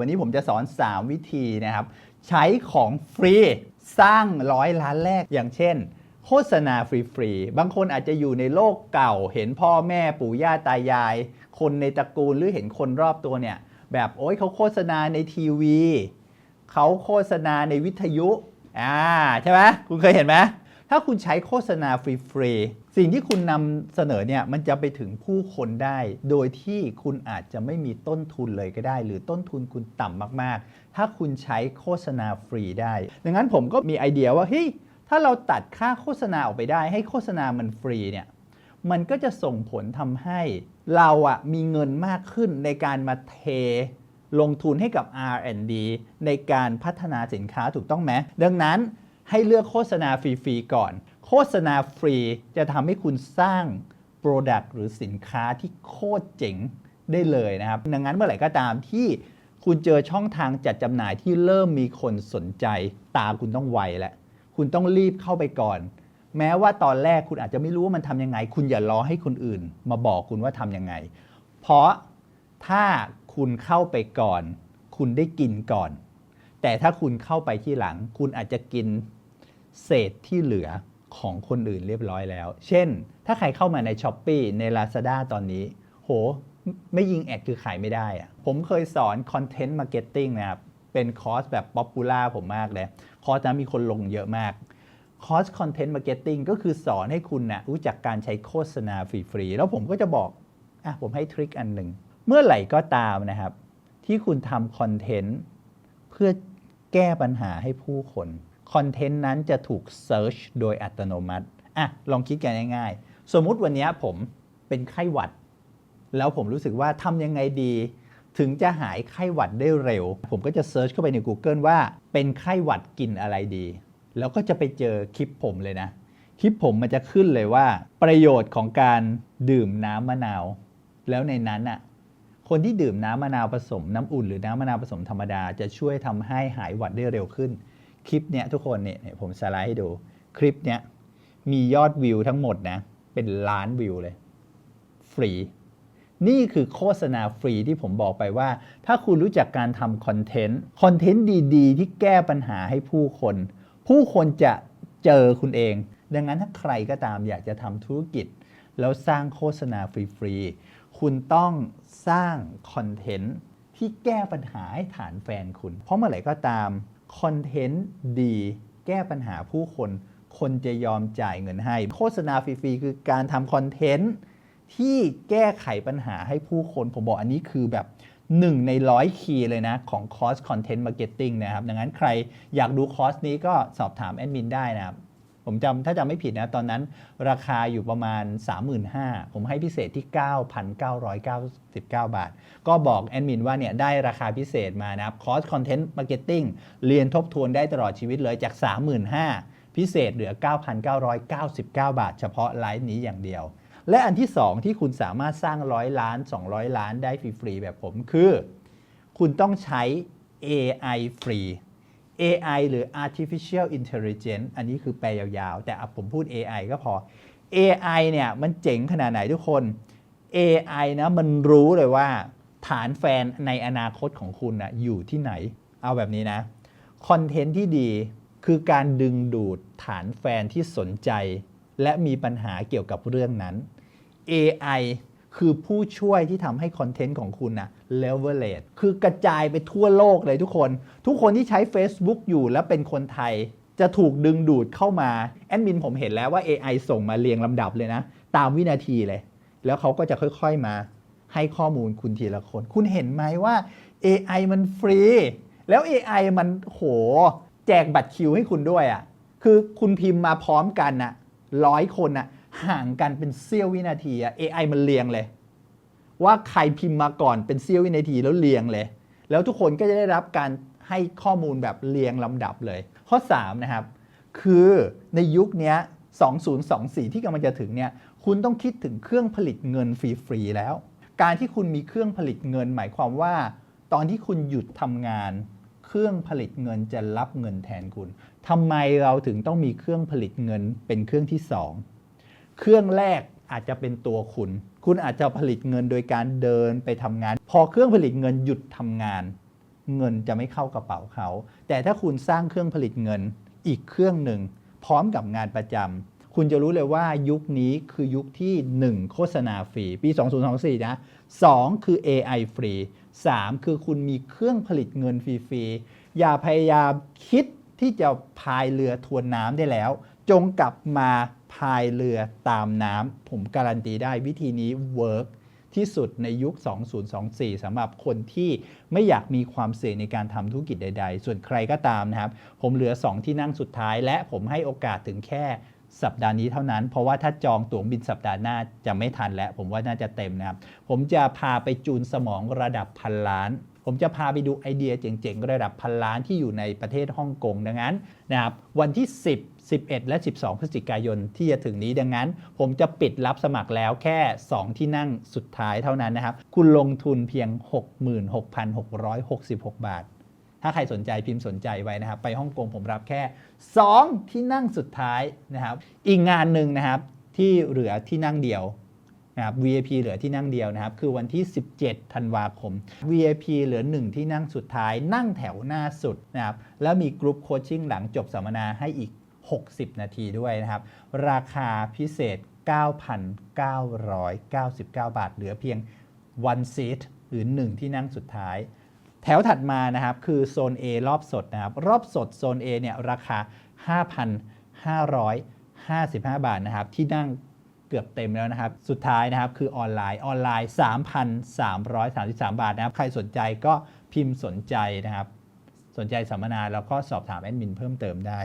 วันนี้ผมจะสอน 3 วิธีนะครับ ใช้ของฟรีสร้างร้อยล้านแรกอย่างเช่น โฆษณาฟรีๆ บางคนอาจจะอยู่ในโลกเก่า เห็นพ่อแม่ปู่ย่าตายาย คนในตระกูลหรือเห็นคนรอบตัวเนี่ย แบบโอ๊ยเขาโฆษณาในทีวี เขาโฆษณาในวิทยุ อ่า ใช่ไหมคุณเคยเห็นไหมถ้าคุณใช้โฆษณาฟรีๆ สิ่งที่คุณนำเสนอเนี่ยมันจะไปถึงผู้คนได้ โดยที่คุณอาจจะไม่มีต้นทุนเลยก็ได้ หรือต้นทุนคุณต่ำมากๆ ถ้าคุณใช้โฆษณาฟรีได้ ดังนั้นผมก็มีไอเดียว่าเฮ้ยถ้าเราตัดค่าโฆษณาออกไปได้ ให้โฆษณามันฟรีเนี่ยมันก็จะส่งผลทำให้เราอะมีเงินมากขึ้นในการมาเทลงทุนให้กับ R&D ในการพัฒนาสินค้าถูกต้องไหมดังนั้นให้เลือกโฆษณาฟรีๆก่อน โฆษณาฟรีจะทำให้คุณสร้าง Product หรือสินค้าที่โคตรเจ๋งได้เลยนะครับ ดังนั้นเมื่อไหร่ก็ตามที่คุณเจอช่องทางจัดจำหน่ายที่เริ่มมีคนสนใจตาคุณต้องไวแล้วคุณต้องรีบเข้าไปก่อน แม้ว่าตอนแรกคุณอาจจะไม่รู้ว่ามันทำยังไง คุณอย่ารอให้คนอื่น มาบอกคุณว่าทำยังไง เพราะถ้าคุณเข้าไปก่อน คุณได้กินก่อน แต่ถ้าคุณเข้าไปที่หลัง คุณอาจจะกินเศษที่เหลือ ของคนอื่นเรียบร้อยแล้ว เช่น ถ้าใครเข้ามาใน s h อ p e e ใน Lazada ตอนนี้ โห ไม่ยิงแอดคือขายไม่ได้อะผมเคยสอน Content Marketing นะครับ เป็นคอร์สแบบป๊อปปูล่าผมมากเลย คอร์สนั้นมีคนลงเยอะมาก คอร์ส Content Marketing ก็คือสอนให้คุณนะรู้จักการใช้โฆษณาฟรีๆ แล้วผมก็จะบอก อะ ผมให้ทริคอันหนึ่ง เมื่อไหร่ก็ตามนะครับ ที่คุณทำคอนเทนต์เพื่อแก้ปัญหาให้ผู้คน คอนเทนต์นั้นจะถูกเซิร์ชโดยอัตโนมัติอะลองคิดกันง่ายๆ สมมุติวันนี้ผมเป็นไข้หวัด แล้วผมรู้สึกว่าทำยังไงดี ถึงจะหายไข้หวัดได้เร็ว ผมก็จะเซิร์ชเข้าไปใน Google ว่าเป็นไข้หวัดกินอะไรดี แล้วก็จะไปเจอคลิปผมเลยนะ คลิปผมมันจะขึ้นเลยว่า ประโยชน์ของการดื่มน้ำมะนาว แล้วในนั้นอะคนที่ดื่มน้ำมะนาวผสมน้ำอุ่นหรือน้ำมะนาวผสมธรรมดาจะช่วยทำให้หายหวัดได้เร็วขึ้น คลิปเนี้ยทุกคนเนี่ยผมสไลด์ให้ดู คลิปเนี้ยมียอดวิวทั้งหมดนะ เป็นล้านวิวเลย ฟรี นี่คือโฆษณาฟรีที่ผมบอกไปว่า ถ้าคุณรู้จักการทำคอนเทนต์คอนเทนต์ดีๆ ที่แก้ปัญหาให้ผู้คน ผู้คนจะเจอคุณเอง ดังนั้นถ้าใครก็ตามอยากจะทำธุรกิจ แล้วสร้างโฆษณาฟรีๆคุณต้องสร้างคอนเทนต์ที่แก้ปัญหาให้ฐานแฟนคุณ เพราะเมื่อไหร่ก็ตาม คอนเทนต์ดีแก้ปัญหาผู้คน คนจะยอมจ่ายเงินให้ โฆษณาฟรีๆคือการทำคอนเทนต์ที่แก้ไขปัญหาให้ผู้คน ผมบอกอันนี้คือแบบ 1 ในร้อยคีย์เลยนะ ของคอร์สคอนเทนต์มาร์เก็ตติ้งนะครับ ดังนั้นใครอยากดูคอร์สนี้ก็สอบถามแอดมินได้นะครับ ผมจำถ้าจำไม่ผิดนะตอนนั้นราคาอยู่ประมาณ 35,000ผมให้พิเศษที่ 9,999 บาท ก็บอกแอดมินว่าเนี่ยได้ราคาพิเศษมานะครับคอร์สคอนเทนต์มาร์เก็ตติ้งเรียนทบทวนได้ตลอดชีวิตเลยจาก 35,000 พิเศษเหลือ 9,999 บาท เฉพาะไลฟ์นี้อย่างเดียว และอันที่ 2 ที่คุณสามารถสร้างร้อยล้าน 200 ล้านได้ฟรีๆแบบผมคือ คุณต้องใช้ AI ฟรี AI หรือ Artificial Intelligence อันนี้คือแปลยาวๆ แต่อะผมพูด AI ก็พอ AI เนี่ยมันเจ๋งขนาดไหนทุกคน AI นะมันรู้เลยว่า ฐานแฟนในอนาคตของคุณนะอยู่ที่ไหน เอาแบบนี้นะคอนเทนต์ที่ดีคือการดึงดูดฐานแฟนที่สนใจ และมีปัญหาเกี่ยวกับเรื่องนั้น AI คือผู้ช่วยที่ทำให้คอนเทนต์ของคุณนะ leverage คือกระจายไปทั่วโลกเลยทุกคน ทุกคนที่ใช้ Facebook อยู่แล้วเป็นคนไทย จะถูกดึงดูดเข้ามา แอดมินผมเห็นแล้วว่า AI ส่งมาเรียงลำดับเลยนะ ตามวินาทีเลย แล้วเขาก็จะค่อยๆมา ให้ข้อมูลคุณทีละคน คุณเห็นไหมว่า AI มันฟรี แล้ว AI มันโห แจกบัตรคิวให้คุณด้วยอะ่ะคือคุณพิมพ์มาพร้อมกันน่ะร้อยคนน่ะห่างกันเป็นเสี้ยววินาทีอะ AI มันเรียงเลย ว่าใครพิมพ์มาก่อนเป็นเสี้ยววินาทีแล้วเรียงเลย แล้วทุกคนก็จะได้รับการให้ข้อมูลแบบเรียงลำดับเลย ข้อ 3 นะครับ คือในยุคนี้2024 ที่กำลังจะถึงเนี่ยคุณต้องคิดถึงเครื่องผลิตเงินฟรีๆแล้ว การที่คุณมีเครื่องผลิตเงิน หมายความว่า ตอนที่คุณหยุดทำงาน เครื่องผลิตเงินจะรับเงินแทนคุณทำไมเราถึงต้องมีเครื่องผลิตเงินเป็นเครื่องที่สองเครื่องแรกอาจจะเป็นตัวคุณ คุณอาจจะผลิตเงินโดยการเดินไปทำงาน พอเครื่องผลิตเงินหยุดทำงาน เงินจะไม่เข้ากระเป๋าเขา แต่ถ้าคุณสร้างเครื่องผลิตเงินอีกเครื่องหนึ่ง พร้อมกับงานประจำคุณจะรู้เลยว่ายุคนี้คือยุคที่ 1 โฆษณาฟรี ปี 2024 นะ 2 คือ AI ฟรี 3 คือคุณมีเครื่องผลิตเงินฟรีๆอย่าพยายามคิดที่จะพายเรือทวนน้ำได้แล้ว จงกลับมา พายเรือตามน้ำผมการันตีได้วิธีนี้เวิร์กที่สุดในยุค 2024สำหรับคนที่ไม่อยากมีความเสี่ยงในการทำธุรกิจใด ๆ ส่วนใครก็ตามนะครับ ผมเหลือ 2 ที่นั่งสุดท้าย และผมให้โอกาสถึงแค่สัปดาห์นี้เท่านั้น เพราะว่าถ้าจองตั๋วบินสัปดาห์หน้าจะไม่ทันแล้ว ผมว่าน่าจะเต็มนะครับ ผมจะพาไปจูนสมองระดับพันล้าน ผมจะพาไปดูไอเดียเจ๋งๆ ระดับพันล้านที่อยู่ในประเทศฮ่องกงดังนั้นนะครับวันที่ 10 11 และ 12 พฤศจิกายนที่จะถึงนี้ดังนั้น ผมจะปิดรับสมัครแล้วแค่ 2 ที่นั่งสุดท้ายเท่านั้นนะครับ คุณลงทุนเพียง 66,666 บาท ถ้าใครสนใจพิมพ์สนใจไว้นะครับ ไปฮ่องกงผมรับแค่ 2 ที่นั่งสุดท้ายนะครับ อีกงานหนึ่งนะครับที่เหลือที่นั่งเดียว นะครับ VIP เหลือที่นั่งเดียวนะครับ คือวันที่ 17 ธันวาคม VIP เหลือ 1 ที่นั่งสุดท้าย นั่งแถวหน้าสุดนะครับ แล้วมีกรุ๊ปโคชชิ่งหลังจบสัมมนาให้อีก 60 นาทีด้วยนะครับ ราคาพิเศษ 9,999 บาท เหลือเพียง one seat หรือ 1 ที่นั่งสุดท้าย แถวถัดมานะครับ คือโซน A รอบสดนะครับ รอบสดโซน A เนี่ยราคา 5,555 บาทนะครับ ที่นั่ง เกือบเต็มแล้วนะครับ สุดท้ายนะครับคือออนไลน์ออนไลน์ 3,333 บาทนะครับ ใครสนใจก็พิมพ์สนใจนะครับ สนใจสัมมนาแล้วก็สอบถามแอดมินเพิ่มเติมได้